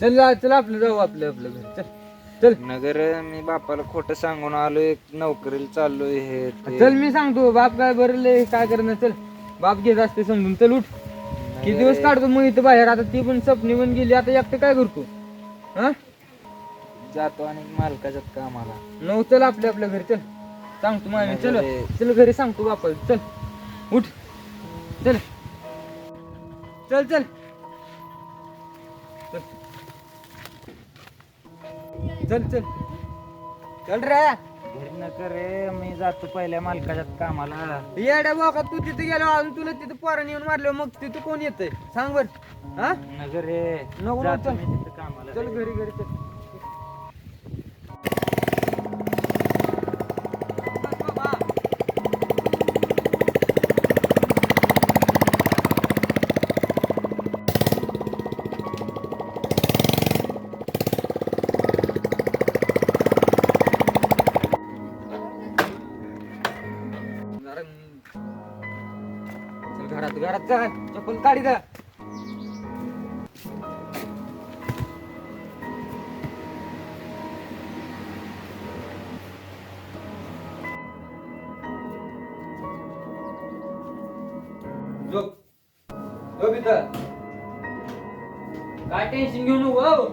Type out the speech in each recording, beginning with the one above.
चल जा- चल आपलं जाऊ आपलं आपलं घर. चल चल. नगर मी बापाला खोटं सांगून आलो एक नोकरीला चाललोय हे ते. चल मी सांगतो बाप काय बरं लय काय करणार चल. बाप घेत असते समजून चल उठ. किती दिवस काढतो मग इथं बाहेर? आता ती पण सपनी पण गेली आता एकटं काय करतो? हा? जातो आणि मालकाच्यात कामाला. नऊ चल आपल्या आपल्या घरी चल. सांगतो मामी चल. चल घरी सांगतो बापाला चल. उठ. चल. चल चल. चल चल. चल रे. घरी नका रे मी जातो पहिल्या मालकाच्यात कामाला. येड्या बाबा तू तिथे गेलो अजून तुला तिथे पोराने येऊन मारलं मग तिथं कोण येतंय? सांग बर. हा? नगर रे नको, जातो चल. मी तिथं कामाला. चल घरी घरी चल. जा चप्पल काढी जा झोप. झोप इथं. काय टेन्शन घेऊ नको हो.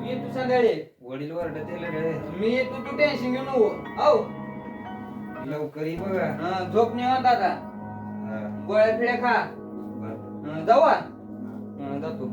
मी येतो संध्याकाळी. वडील वरडत रे मी येतो तू टेन्शन घेऊ नको हो. लवकर ये बघा. हा, झोप निवांत आता. हा, गोळ्या फिड्या खा. बरं. हा, जाऊ हा? हा, जातो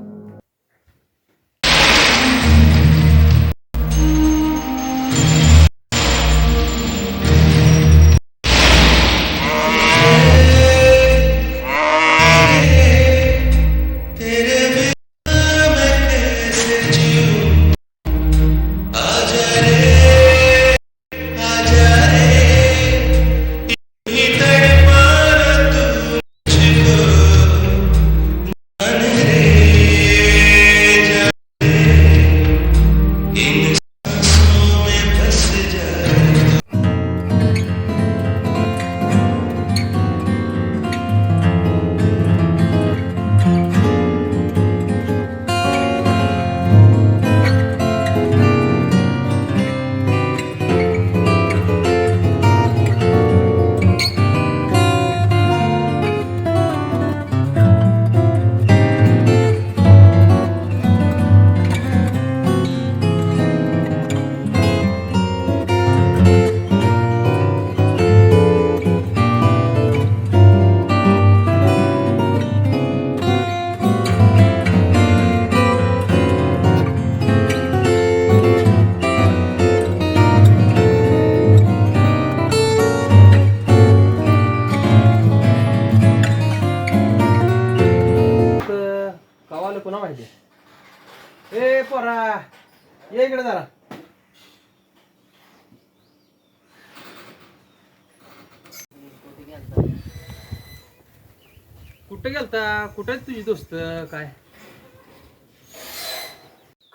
कुठं गेलता? कुठं आहेत तुझी दोस्त? काय?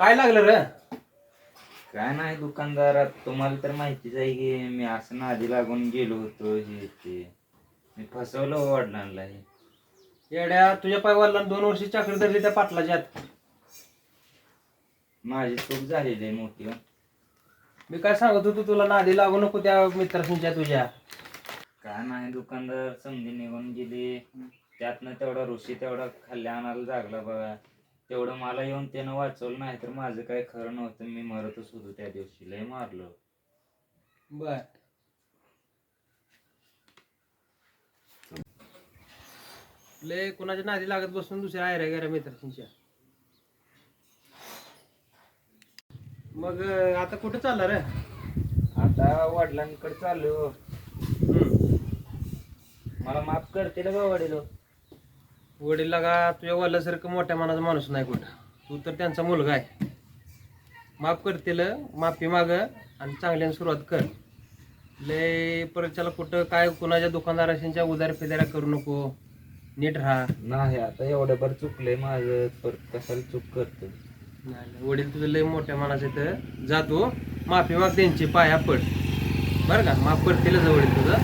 काय लागलं रे? काय नाही दुकानदारात. तुम्हाला तर माहितीच आहे की मी असं नादी लागून गेलो होतो हे ते. मी फसवलं हो वडिलांना हे येड्या तुझ्या पायवाला दोन वर्षी चाकरी धरली त्या पाटलाच्या आत. माझी चूक झालेली आहे मोठी हो. मी काय सांगत होतो तुला नादी लागू नको त्या मित्रांच्या तुझ्या. काय नाही दुकानदार समजी निघून गेली. त्यातनं तेवढा ऋषी तेवढा खाल्ल्या आणायला जागला बघा तेवढं मला येऊन त्यानं वाचवलं नाही तर माझं काय खरं नव्हतं. मी मरतच होतो त्या दिवशी. लय मारलं. बर. ले कुणाच्या नादी लागत बसून दुसऱ्या आयऱ्या गेल्या मित्रांच्या मग अं, आता कुठं चालला रे? आता वडिलांकडे चाललो. मला माफ करतील का वडील. हो? वडील का तुझ्या वडिलासारखं मोठ्या मनाचा माणूस नाही कुठं. तू तर त्यांचा मुलगा आहे. माफ करतील माफी माग आणि चांगल्याने सुरुवात कर. लय परत त्याला कुठं काय कुणाच्या दुकानदाराशींच्या उदार फिदाऱ्या करू नको. नीट राहा. नाही आता एवढं बरं चुकलंय माझं. परत कशाला चूक करतो नाही, नाही. वडील तुझं लय मोठ्या मनाचे तर जातो माफी माग त्यांची पाया पड. बरं का? माफ करतीलच वडील तुझं.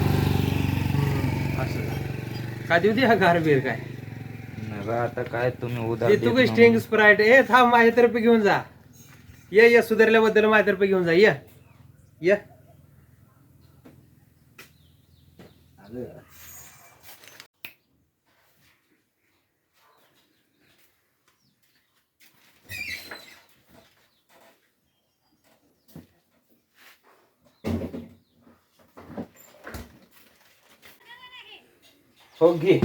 हम्म, असं. काय देऊ दे हा गार बीर काय? आता काय तुम्ही उधार ते देत तू नाही. स्टिंग स्प्राईट हे थांब माझ्यातर्फे घेऊन जा. ये ये सुधारल्याबद्दल माझ्यातर्फे घेऊन जा. ये. ये. हो घे.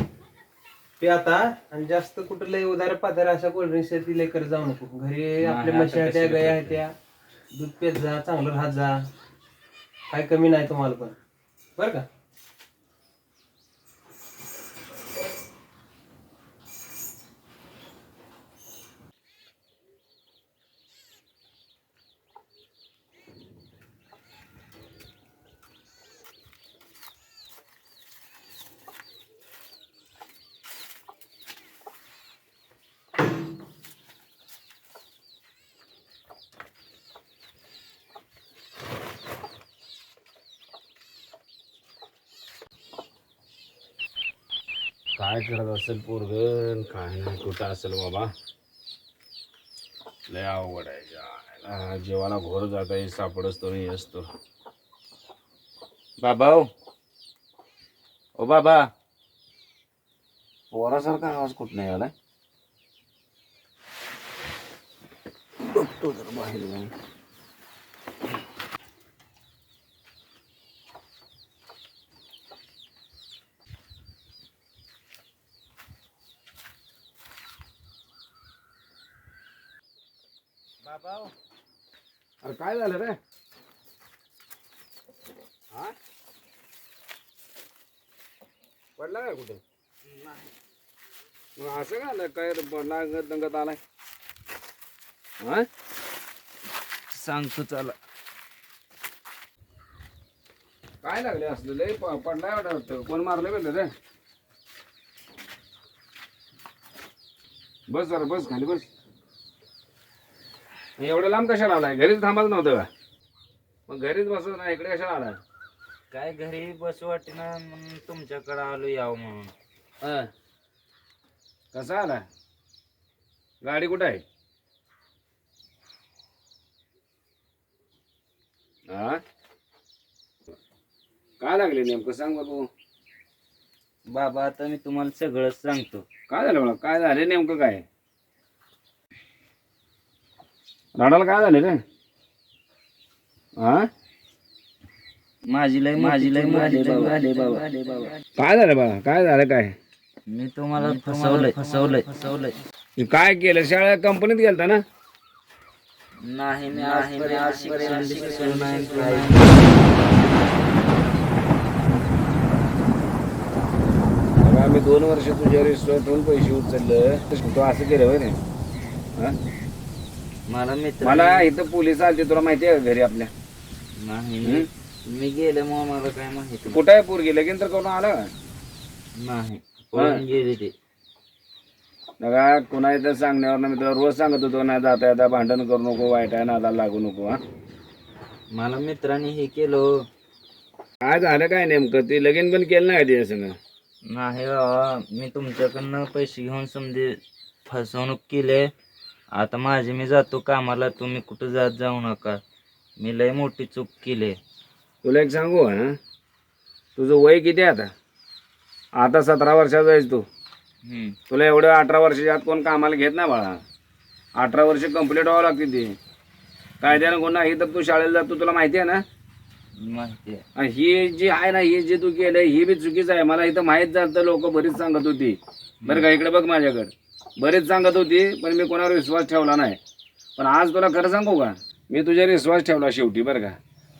ते आता आणि जास्त कुठं लय उधार पाधार अशा कोल्ड्रिंक्स ती लय करत जाऊ नको. घरी आपल्या आता म्हशी आहेत त्या गाय आहेत? त्या. दूध पेत जा चांगलं राहत जा. काय कमी नाही तुम्हाला पण. बरं का? काय करत असेल पोरगण काय नाही कुठं असेल बाबा? लय अवघड आहे जायला. जेवाला घोर जाता येईल सापडच तो नाही असतो बाबा ओ. ओ बाबा. पोरासारखा आवाज कुठं नाही आलाय बघतो जर बाहेर जाऊन अरे काय झालं रे? हा? पडला काय कुठे? मग असं का आलं? काय लागत दंगत आलाय? हा? सांगतो चला. काय लागले असले? लय प- पडलाय वाटतं कोण मारलं बेलं रे? बस जरा बस खाली बस. एवढं लांब कशाला आलाय? घरीच थांबायचं नव्हतं का? मग घरीच बसत नाही इकडे कशाला आलाय? काय घरी बस वाटेना म्हणून तुमच्याकडे आलो यावं म्हणून. हा. कसा आलाय? गाडी कुठं आहे? हा? काय लागले नेमकं? सांग बाबू. बाबा आता मी तुम्हाला सगळंच सांगतो. काय झालं मला काय झालं नेमकं काय? राडाला काय झालं रे? हा माझी लय माझी लय माझी लय बाबा. काय झालं बाबा काय झालं काय? मी तुम्हाला फसवलंय फसवलंय. फसवलंय. काय केलं? शाळा कंपनीत गेलता ना? नाही मी शिक्षण नाही काही. बघा, आम्ही दोन वर्ष तुझ्या रिसॉर्टहून पैसे उचललं. तू असं केलं होय रे. हा? मला मित्र मला इथं पोलीस आलते तुला माहिती आहे का घरी आपल्या? नाही मी- मी गेल्यामुळे मला काय माहिती कुठं आहे पोरगी लगीन तर करून आला? का नाही पळून गेले ते. बघा कुणा इथं सांगण्यावर मी तुला रोज सांगत होतो ना जाता येता भांडण करू नको वाईट आहे नादाला लागू नको हा. मला मित्रांनी हे केलं. हो. काय झालं काय नेमकं? ते लगीन पण केलं नाही तिच्या संग नाही बाबा मी तुमच्याकडनं पैसे घेऊन समजे फसवणूक केले. आता माझे मी जातो कामाला तुम्ही कुठं जात जाऊ नका. मी लय मोठी चूक केली. तुला एक सांगू हा? तुझं वय किती आहे आता? आता सतरा वर्षाचा आहेस तू. हम्म. तुला एवढं अठरा वर्षाच्या आत कोण कामाला घेत नाही बाळा. अठरा वर्ष कंप्लीट व्हावं लागते ती. कायद्यानं गुन्हा ही तर तू शाळेला जातो तुला माहिती आहे ना? माहिती आहे. आणि ही जी आहे ना ही जे तू केलं ही बी चुकीचं आहे. मला इथं माहीत झालं लोक बरीच सांगत होती. बरं का इकडे बघ माझ्याकडे. बरीच सांगत होती पण मी कोणावर विश्वास ठेवला नाही. पण आज तुला खरं सांगू का? मी तुझ्यावर विश्वास ठेवला शेवटी बरं का?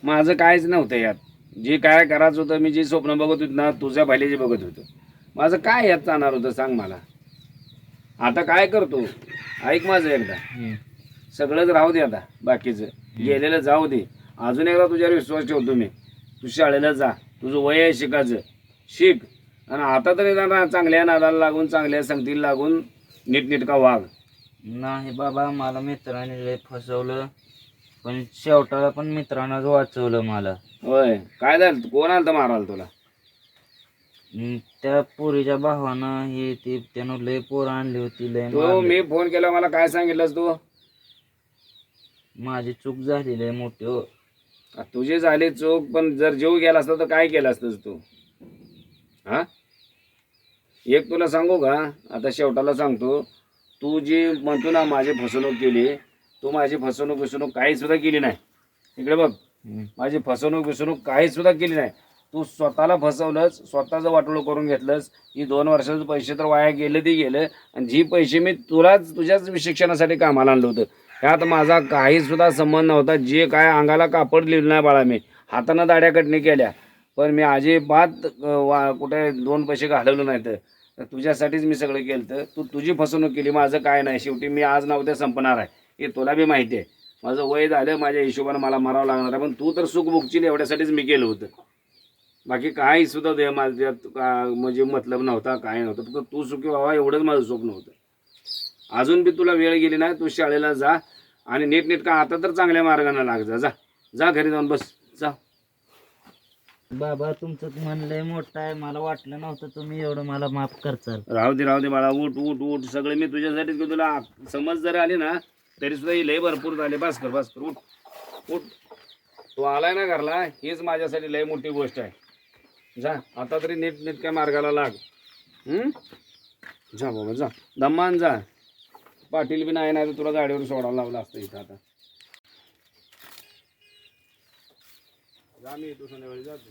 माझं काहीच नव्हतं यात. जे काय करायचं होतं मी जे स्वप्न बघत होतो ना तुझ्या भाल्याचे बघत होतो. माझं काय यात जाणार होतं सांग मला? आता काय करतो? ऐक माझं एकदा. सगळंच राहू दे आता बाकीचं. गेलेलं जाऊ दे. अजून एकदा तुझ्यावर विश्वास ठेवतो मी तू शाळेला जा. तुझं वय आहे शिकायचं. शिक. आणि आता तरी चांगल्या नादाला लागून चांगल्या संगतीला लागून नीटनीटका वाघ? नाही बाबा मला मित्राने लय फसवलं. पण शेवटाला पण मित्रानंच वाचवलं मला. होय. काय झालं? कोण आलं तर मारायला तुला? त्या पोरीच्या भावानं हे ते त्यानं लय पोरं आणली होती लय तू मारले. मी फोन केला मला काय सांगितलंस तू? माझी चूक झालेली आहे मोठी हो. आ, तुझी झाली चूक पण जर जीव गेला असता तर काय केलं असतंस तू? हा? एक तुला सांगू का? आता शेवटाला सांगतो. तू जी म्हणतो ना माझी फसवणूक केली तू माझी फसवणूक बिसवणूक काही सुद्धा केली नाही. इकडे बघ. माझी फसवणूक बिसवणूक काही सुद्धा केली नाही. तू स्वतःला फसवलंस स्वतःचं वाटोळं करून घेतलंस. ही दोन वर्षाचे पैसे तर वाया गेले ते गेले. आणि जी पैसे मी तुलाच तुझ्याच शिक्षणासाठी कामाला आणलं होतं. त्यात माझा काही सुद्धा संबंध नव्हता. जे काय अंगाला कापड लिहिलं नाही बाळा मी. हातानं दाड्या कटणी केल्या. पण मी अजिबात वा कुठे दोन पैसे घालवले नाहीत. तर तुझ्यासाठीच मी सगळं केलं तर तू तुझी फसवणूक केली माझं काय नाही. शेवटी मी आज ना उद्या संपणार आहे. हे तुला बी माहिती आहे माझं वय झालं माझ्या हिशोबानं मला मरावं लागणार आहे. पण तू तर सुख भुगशील एवढ्यासाठीच मी केलं होतं. बाकी काही सुद्धा दे माझ्यात का- म्हणजे मतलब नव्हता काय नव्हतं. फक्त तू सुखी व्हावा एवढंच माझं स्वप्न होतं अजून बी तुला वेळ गेली नाही तू शाळेला जा आणि नीट का आता तर चांगल्या मार्गाने लाग जा. जा. जा घरी जाऊन बस. जा. बाबा तुमचं मन लय मोठं आहे. मला वाटलं नव्हतं तुम्ही एवढं मला माफ करचाल राहू दे राहू दे बाळा. उठ उठ उठ. सगळे मी तुझ्यासाठीच घेऊ तुला समज जर आली ना तरी सुद्धा ही लय भरपूर झाले. बस कर बस कर. उठ उठ. तू आलाय ना घरला हीच माझ्यासाठी लय मोठी गोष्ट आहे. जा आता तरी नीट नीटक्या मार्गाला लाग. जा बाबा जा. दम्मान जा. पाटील बी नाही नाही तर तुला गाडीवर सोडायला लावलं असतं इथं आता. जा येतो संध्याकाळी जातो.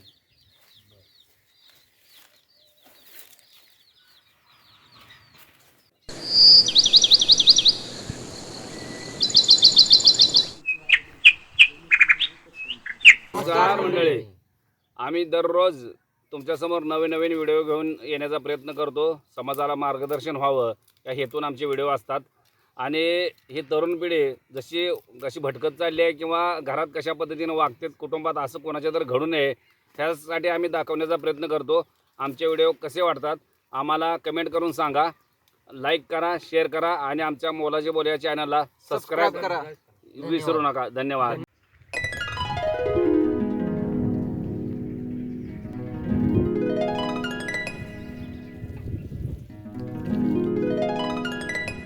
नमस्कार मंडळी. आम्ही दररोज तुमच्यासमोर नवीन नवीन व्हिडिओ घेऊन येण्याचा प्रयत्न करतो. समाजाला मार्गदर्शन व्हावं या हेतून आमचे व्हिडिओ असतात. आणि ही तरुण पिढी जशी कशी भटकत चालली आहे किंवा घरात कशा पद्धतीनं वागतात कुटुंबात असं कोणाच्या तर घडू नये त्यासाठी आम्ही दाखवण्याचा प्रयत्न करतो. आमचे व्हिडिओ कसे वाटतात आम्हाला कमेंट करून सांगा. लाईक करा शेअर करा आणि आमच्या मोलाचे बोल या चॅनलला सबस्क्राईब करा. विसरू नका. धन्यवाद.